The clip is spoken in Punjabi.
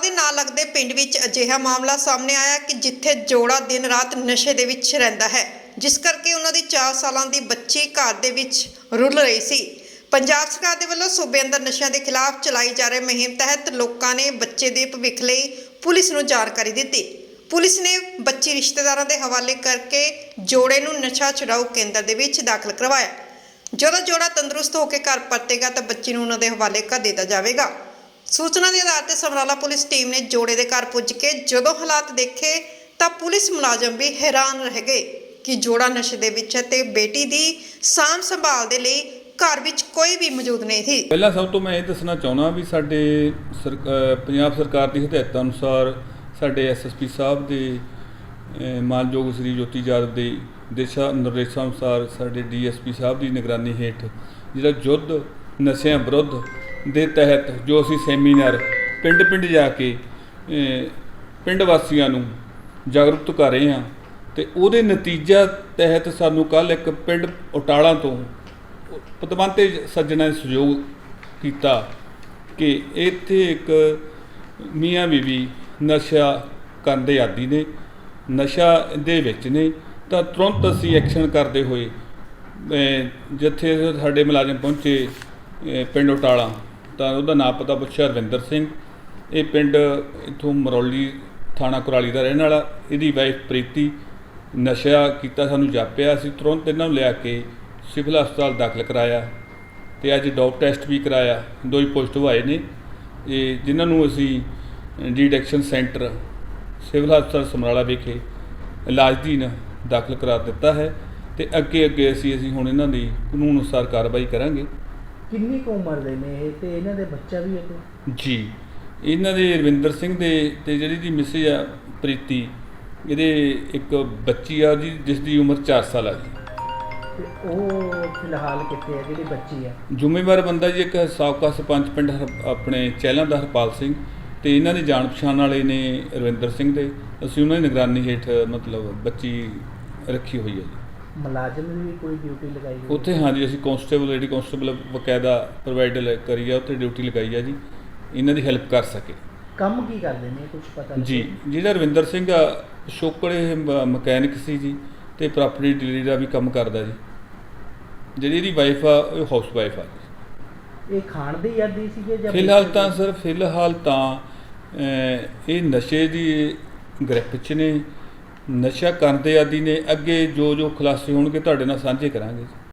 ਦੇ ਨਾਲ ਲੱਗਦੇ ਪਿੰਡ ਵਿੱਚ ਅਜਿਹਾ ਮਾਮਲਾ ਸਾਹਮਣੇ ਆਇਆ ਕਿ ਜਿੱਥੇ ਜੋੜਾ ਦਿਨ ਰਾਤ ਨਸ਼ੇ ਦੇ ਵਿੱਚ ਰਹਿੰਦਾ ਹੈ, ਜਿਸ ਕਰਕੇ ਉਹਨਾਂ ਦੀ 4 ਸਾਲਾਂ ਦੀ ਬੱਚੀ ਘਰ ਦੇ ਵਿੱਚ ਰੁਲ ਰਹੀ ਸੀ। ਪੰਜਾਬ ਸਰਕਾਰ ਦੇ ਵੱਲੋਂ ਸੂਬੇ ਅੰਦਰ ਨਸ਼ਿਆਂ ਦੇ ਖਿਲਾਫ ਚਲਾਈ ਜਾ ਰਹੀ ਮੁਹਿੰਮ ਤਹਿਤ ਲੋਕਾਂ ਨੇ ਬੱਚੇ ਦੇ ਭਵਿੱਖ ਲਈ ਪੁਲਿਸ ਨੂੰ ਜਾਣਕਾਰੀ ਦਿੱਤੀ। ਪੁਲਿਸ ਨੇ ਬੱਚੀ ਰਿਸ਼ਤੇਦਾਰਾਂ ਦੇ ਹਵਾਲੇ ਕਰਕੇ ਜੋੜੇ ਨੂੰ ਨਸ਼ਾ ਛੁਡਾਊ ਕੇਂਦਰ ਦੇ ਵਿੱਚ ਦਾਖਲ ਕਰਵਾਇਆ। ਜਦੋਂ ਜੋੜਾ ਤੰਦਰੁਸਤ ਹੋ ਕੇ ਘਰ ਪਰਤੇਗਾ ਤਾਂ ਬੱਚੀ ਨੂੰ ਉਹਨਾਂ ਦੇ ਹਵਾਲੇ ਕਰ ਦਿੱਤਾ ਜਾਵੇਗਾ। ਸੂਚਨਾ ਦੇ ਆਧਾਰ ਤੇ ਸਮਰਾਲਾ ਪੁਲਿਸ ਟੀਮ ਨੇ ਜੋੜੇ ਦੇ ਘਰ ਪੁੱਜ ਕੇ ਜਦੋਂ ਹਾਲਾਤ ਦੇਖੇ ਤਾਂ ਪੁਲਿਸ ਮੁਲਾਜ਼ਮ ਵੀ ਹੈਰਾਨ ਰਹਿ ਗਏ ਕਿ ਜੋੜਾ ਨਸ਼ੇ ਦੇ ਵਿੱਚ ਹੈ ਤੇ ਬੇਟੀ ਦੀ ਸਾਂਭ ਸੰਭਾਲ ਦੇ ਲਈ ਘਰ ਵਿੱਚ ਕੋਈ ਵੀ ਮੌਜੂਦ ਨਹੀਂ ਸੀ। ਪਹਿਲਾਂ ਸਭ ਤੋਂ ਮੈਂ ਇਹ ਦੱਸਣਾ ਚਾਹੁੰਦਾ ਵੀ ਸਾਡੇ ਸਰਕ- ਪੰਜਾਬ ਸਰਕਾਰ ਦੀ ਹਦਾਇਤਾਂ ਅਨੁਸਾਰ ਸਾਡੇ ਐਸਐਸਪੀ ਸਾਹਿਬ ਦੇ ਮਾਨਯੋਗ ਸ੍ਰੀ ਜੋਤੀ ਜਾਦਵ ਦੇ ਦਿਸ਼ਾ ਨਿਰਦੇਸ਼ਾਂ ਅਨੁਸਾਰ ਸਾਡੇ ਡੀਐਸਪੀ ਸਾਹਿਬ ਦੀ ਨਿਗਰਾਨੀ ਹੇਠ ਜਿਹੜਾ ਯੁੱਧ ਨਸ਼ਿਆਂ ਵਿਰੁੱਧ ਦੇ ਤਹਿਤ ਜੋ ਅਸੀਂ ਸੈਮੀਨਾਰ ਪਿੰਡ-ਪਿੰਡ ਜਾ ਕੇ ਪਿੰਡ ਵਾਸੀਆਂ ਨੂੰ ਜਾਗਰੂਕ ਕਰ ਰਹੇ ਹਾਂ ਤੇ ਉਹਦੇ ਨਤੀਜਾ ਤਹਿਤ ਸਾਨੂੰ ਕੱਲ ਇੱਕ ਪਿੰਡ ਉਟਾਲਾ ਤੋਂ ਪਤਵੰਤੇ ਸੱਜਣਾ ਨੇ ਸਹਿਯੋਗ ਕੀਤਾ ਕਿ ਇੱਥੇ ਇੱਕ ਮੀਆਂ ਬੀਬੀ ਨਸ਼ਾ ਕਰਨ ਦੇ ਆਦੀ ਨੇ, ਨਸ਼ਾ ਦੇ ਵਿੱਚ ਨੇ, ਤਾਂ ਤੁਰੰਤ ਅਸੀਂ ਐਕਸ਼ਨ ਕਰਦੇ ਹੋਏ ਜਿੱਥੇ ਸਾਡੇ ਮੁਲਾਜ਼ਮ ਪਹੁੰਚੇ ਪਿੰਡ ਉਟਾਲਾ ਤਾਂ ਉਹਦਾ ਨਾਂ ਪਤਾ ਪੁੱਛਿਆ ਰਵਿੰਦਰ ਸਿੰਘ। ਇਹ ਪਿੰਡ ਇਥੋਂ ਮਰੌਲੀ ਥਾਣਾ ਕੁਰਾਲੀ ਦਾ ਰਹਿਣ ਵਾਲਾ। ਇਹਦੀ ਵਾਈਫ ਪ੍ਰੀਤੀ ਨਸ਼ਾ ਕੀਤਾ, ਸਾਨੂੰ ਜਾਪਿਆ। ਅਸੀਂ ਤੁਰੰਤ ਇਹਨਾਂ ਨੂੰ ਲਿਆ ਕੇ ਸਿਵਲ ਹਸਪਤਾਲ ਦਾਖਲ ਕਰਾਇਆ ਤੇ ਅੱਜ ਡੋਪ ਟੈਸਟ ਵੀ ਕਰਾਇਆ। ਦੋ ਹੀ ਪੋਜ਼ਿਟਿਵ ਆਏ ਨੇ। ਇਹ ਜਿਨ੍ਹਾਂ ਨੂੰ ਅਸੀਂ ਡਿਟੈਕਸ਼ਨ ਸੈਂਟਰ ਸਿਵਲ ਹਸਪਤਾਲ ਸਮਰਾਲਾ ਵਿਖੇ ਇਲਾਜਦੀਨ ਦਾਖਲ ਕਰਾ ਦਿੱਤਾ ਹੈ ਤੇ ਅੱਗੇ ਅੱਗੇ ਅਸੀਂ ਅਸੀਂ ਹੁਣ ਇਹਨਾਂ ਦੀ ਕਾਨੂੰਨ ਅਨੁਸਾਰ ਕਾਰਵਾਈ ਕਰਾਂਗੇ। ਕਿੰਨੀ ਕੁ ਉਮਰ ਦੇ ਨੇ ਇਹ ਤੇ ਇਹਨਾਂ ਦੇ ਬੱਚਾ ਵੀ ਹੈ ਕੋਈ? ਜੀ। ਇਹਨਾਂ ਦੇ ਰਵਿੰਦਰ ਸਿੰਘ ਦੇ ਤੇ ਜਿਹੜੀ ਦੀ ਮਿਸਿਸ ਆ ਪ੍ਰੀਤੀ ਇਹਦੇ ਇੱਕ ਬੱਚੀ ਆ ਜੀ ਜਿਸ ਦੀ ਉਮਰ 4 ਸਾਲ ਆ ਜੀ। ਤੇ ਉਹ ਫਿਲਹਾਲ ਕਿੱਥੇ ਹੈ? ਜਿਹੜੀ ਬੱਚੀ ਹੈ ਜ਼ਿੰਮੇਵਾਰ ਬੰਦਾ ਜੀ ਇੱਕ ਸਾਬਕਾ ਸਰਪੰਚ ਪਿੰਡ ਹਰ- ਆਪਣੇ ਚਹਿਲਾਂ ਦਾ ਹਰਪਾਲ ਸਿੰਘ ਤੇ ਇਹਨਾਂ ਦੀ ਜਾਣ ਪਛਾਣ ਵਾਲੇ ਨੇ ਰਵਿੰਦਰ ਸਿੰਘ ਦੇ। ਅਸੀਂ ਉਹਨਾਂ ਦੀ ਨਿਗਰਾਨੀ ਹੇਠ ਮਤਲਬ ਬੱਚੀ ਰੱਖੀ ਹੋਈ ਹੈ ਜੀ। ਮੁਲਾਜ਼ਮ ਦੀ ਵੀ ਕੋਈ ਡਿਊਟੀ ਲਗਾਈ ਹੋਈ ਉੱਥੇ ਹਾਂਜੀ ਅਸੀਂ ਕਨਸਟੇਬਲ ਲੇਡੀ ਕਨਸਟੇਬਲ ਬਕਾਇਦਾ ਪ੍ਰੋਵਾਈਡ ਕਰੀ ਆ ਉੱਥੇ ਡਿਊਟੀ ਲਗਾਈ ਆ ਜੀ। ਇਹਨਾਂ ਦੀ ਹੈਲਪ ਕਰ ਸਕੇ। ਕੰਮ ਕੀ ਕਰਦੇ ਨੇ ਕੁਝ ਪਤਾ ਨਹੀਂ ਜੀ ਜਿਹੜਾ ਰਵਿੰਦਰ ਸਿੰਘ ਇਹ ਮਕੈਨਿਕ ਸੀ ਜੀ ਤੇ ਪ੍ਰਾਪਰਟੀ ਡੀਲਰ ਦਾ ਵੀ ਕੰਮ ਕਰਦਾ ਜੀ। ਜਿਹੜੀ ਇਹਦੀ ਵਾਈਫ ਆ ਉਹ ਹਾਊਸ ਵਾਈਫ ਆ ਇਹ ਖਾਣ ਦੇ ਆਦੀ ਸੀਗੇ ਜਾਂ ਫਿਲਹਾਲ ਤਾਂ? ਸਰ ਫਿਲਹਾਲ ਤਾਂ ਇਹ ਨਸ਼ੇ ਦੀ ਗ੍ਰਿਪ 'ਚ ਨੇ। ਨਸ਼ਾ ਕਰਨ ਦੇ ਆਦੀ ਨੇ ਅੱਗੇ ਜੋ ਜੋ ਖੁਲਾਸੇ ਹੋਣਗੇ, ਤੁਹਾਡੇ ਨਾਲ ਸਾਂਝੇ ਕਰਾਂਗੇ ਜੀ।